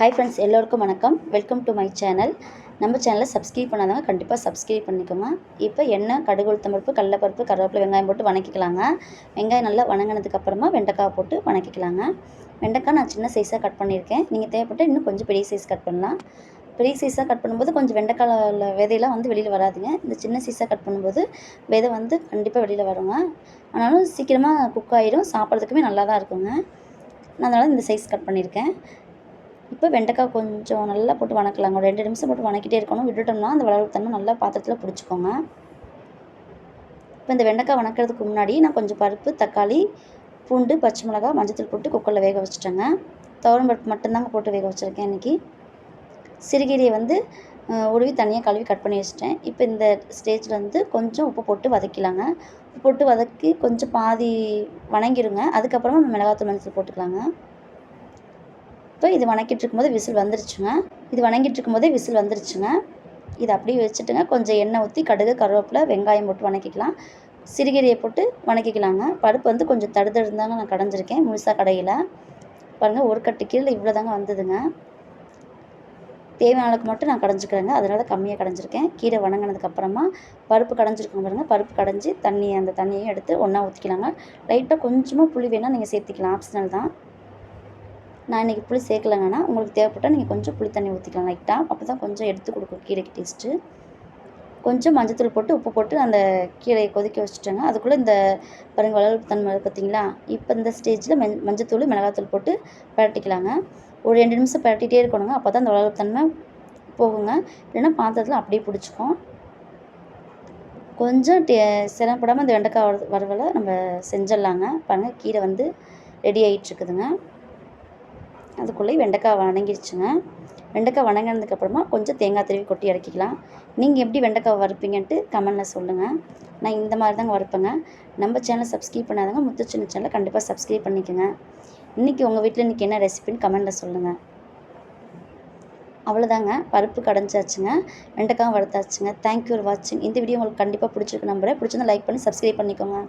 Hi friends எல்லோருக்கும் வணக்கம். Welcome to my channel நம்ம சேனலை சப்ஸ்கிரைப் பண்ணாதவங்க கண்டிப்பாக சப்ஸ்கிரைப் பண்ணிக்கோங்க. இப்போ எண்ணெய் கடுகு உளுத்தம்பருப்பு கடலப்பருப்பு கருவேப்பிலை வெங்காயம் போட்டு வணக்கிக்கலாங்க. வெங்காயம் நல்லா வணங்கினதுக்கப்புறமா வெண்டைக்காய் போட்டு வணக்கிக்கலாங்க. வெண்டைக்காய் நான் சின்ன சைஸாக கட் பண்ணியிருக்கேன். நீங்கள் தேவைப்பட்ட இன்னும் கொஞ்சம் பெரிய சைஸ் கட் பண்ணலாம். பெரிய சைஸாக கட் பண்ணும்போது கொஞ்சம் வெண்டைக்காயில் விதையெல்லாம் வந்து வெளியில் வராதுங்க. இந்த சின்ன சைஸாக கட் பண்ணும்போது விதை வந்து கண்டிப்பாக வெளியில் வருங்க. ஆனாலும் சீக்கிரமாக குக் ஆகிடும் சாப்பிட்றதுக்குமே நல்லா தான் இருக்குங்க. நான் அதனால் இந்த சைஸ் கட் பண்ணியிருக்கேன். இப்போ வெண்டைக்காய் கொஞ்சம் நல்லா போட்டு வணக்கலாங்க. ஒரு ரெண்டு நிமிஷம் போட்டு வணக்கிட்டே இருக்கணும். விட்டுட்டோம்னா அந்த வளர்த்தன்மை நல்லா பாத்திரத்தில் பிடிச்சிக்கோங்க. இப்போ இந்த வெண்டைக்காய் வணக்கிறதுக்கு முன்னாடி நான் கொஞ்சம் பருப்பு தக்காளி பூண்டு பச்சை மிளகாய் மஞ்சத்தூள் போட்டு குக்கரில் வேக வச்சுட்டேங்க. துவரம் பருப்பு மட்டும்தாங்க போட்டு வேக வச்சுருக்கேன் இன்றைக்கி சிறுகீரையை வந்து உருவி தனியாக கழுவி கட் பண்ணி வச்சுட்டேன். இப்போ இந்த ஸ்டேஜில் வந்து கொஞ்சம் உப்பு போட்டு வதக்கிலாங்க. உப்பு போட்டு வதக்கி கொஞ்சம் பாதி வணங்கிடுங்க அதுக்கப்புறமா மிளகாத்தூள் மஞ்சள் போட்டுக்கலாங்க. இப்போ இது வணக்கிட்டு இருக்கும்போது விசில் வந்துருச்சுங்க. இது வணங்கிட்டு இருக்கும்போதே விசில் வந்துருச்சுங்க. இது அப்படியே வச்சுட்டுங்க. கொஞ்சம் எண்ணெய் ஊற்றி கடுகு கருவேப்பிலை வெங்காயம் போட்டு வணக்கிக்கலாம். சிறுகீரையை போட்டு வணக்கிக்கலாங்க. பருப்பு வந்து கொஞ்சம் தடுதடுந்தாங்க நான் கடைஞ்சிருக்கேன் முழுசாக கடையில். பாருங்கள் ஒரு கட்டு கீழே இவ்வளோ தாங்க வந்ததுங்க. தேவையான அளவுக்கு மட்டும் நான் கடைஞ்சிக்கிறேங்க. அதனால் கம்மியாக கடைஞ்சிருக்கேன். கீரை வணங்கினதுக்கப்புறமா பருப்பு கடைஞ்சிருக்கோம் பாருங்கள் பருப்பு கடைஞ்சி தண்ணி அந்த தண்ணியை எடுத்து ஒன்றா ஊற்றிக்கலாங்க லைட்டாக கொஞ்சமாக புளி வேணால் நீங்கள் சேர்த்திக்கலாம். ஆப்ஷனல் தான். நான் இன்றைக்கி புளி சேர்க்கலங்கன்னா உங்களுக்கு தேவைப்பட்டால் நீங்கள் கொஞ்சம் புளி தண்ணி ஊற்றிக்கலாம் லைட்டாக அப்போ தான் கொஞ்சம் எடுத்து கொடுக்கும் கீரைக்கு டேஸ்ட்டு கொஞ்சம் மஞ்சத்தூள் போட்டு உப்பு போட்டு அந்த கீரையை கொதிக்க வச்சுட்டேங்க. அதுக்குள்ளே இந்த பாருங்க வளர்ப்பு தன்மை பார்த்தீங்களா இப்போ இந்த ஸ்டேஜில் மஞ் மஞ்சத்தூள் மிளகாத்தூள் போட்டு பரட்டிக்கலாங்க. ஒரு ரெண்டு நிமிஷம் பரட்டிகிட்டே இருக்கணுங்க. அப்போ தான் அந்த வளர்ப்பு தன்மை போகுங்க. இல்லைன்னா பாத்திரத்தில் அப்படியே பிடிச்சிக்கும். கொஞ்சம் டே சிரமப்படாமல் இந்த வெண்டைக்காய் வர வறுவலை நம்ம செஞ்சிடலாங்க. பாருங்கள் கீரை வந்து ரெடி ஆகிட்டுருக்குதுங்க அதுக்குள்ளே வெண்டைக்காய் வணங்கிருச்சுங்க. வெண்டைக்காய் வணங்கினதுக்கப்புறமா கொஞ்சம் தேங்காய் திருவி கொட்டி இறக்கிக்கலாம். நீங்கள் எப்படி வெண்டைக்காய் வறுப்பீங்கன்ட்டு கமெண்டில் சொல்லுங்கள் நான் இந்த மாதிரி தாங்க வறுப்பேங்க. நம்ம சேனலை சப்ஸ்கிரைப் பண்ணாதவங்க முத்து சின்ன சேனலை கண்டிப்பாக சப்ஸ்கிரைப் பண்ணிக்கோங்க. இன்றைக்கி உங்கள் வீட்டில் இன்றைக்கி என்ன ரெசிபின்னு கமெண்டில் சொல்லுங்கள் அவ்வளோதாங்க பருப்பு கடைஞ்சாச்சுங்க. வெண்டைக்காய் வறுத்தாச்சுங்க. தேங்க்யூ ஃபார் வாட்சிங் இந்த வீடியோ உங்களுக்கு கண்டிப்பாக பிடிச்சிருக்கு நம்புகிறேன் பிடிச்சிருந்தா லைக் பண்ணி சப்ஸ்கிரைப் பண்ணிக்கோங்க.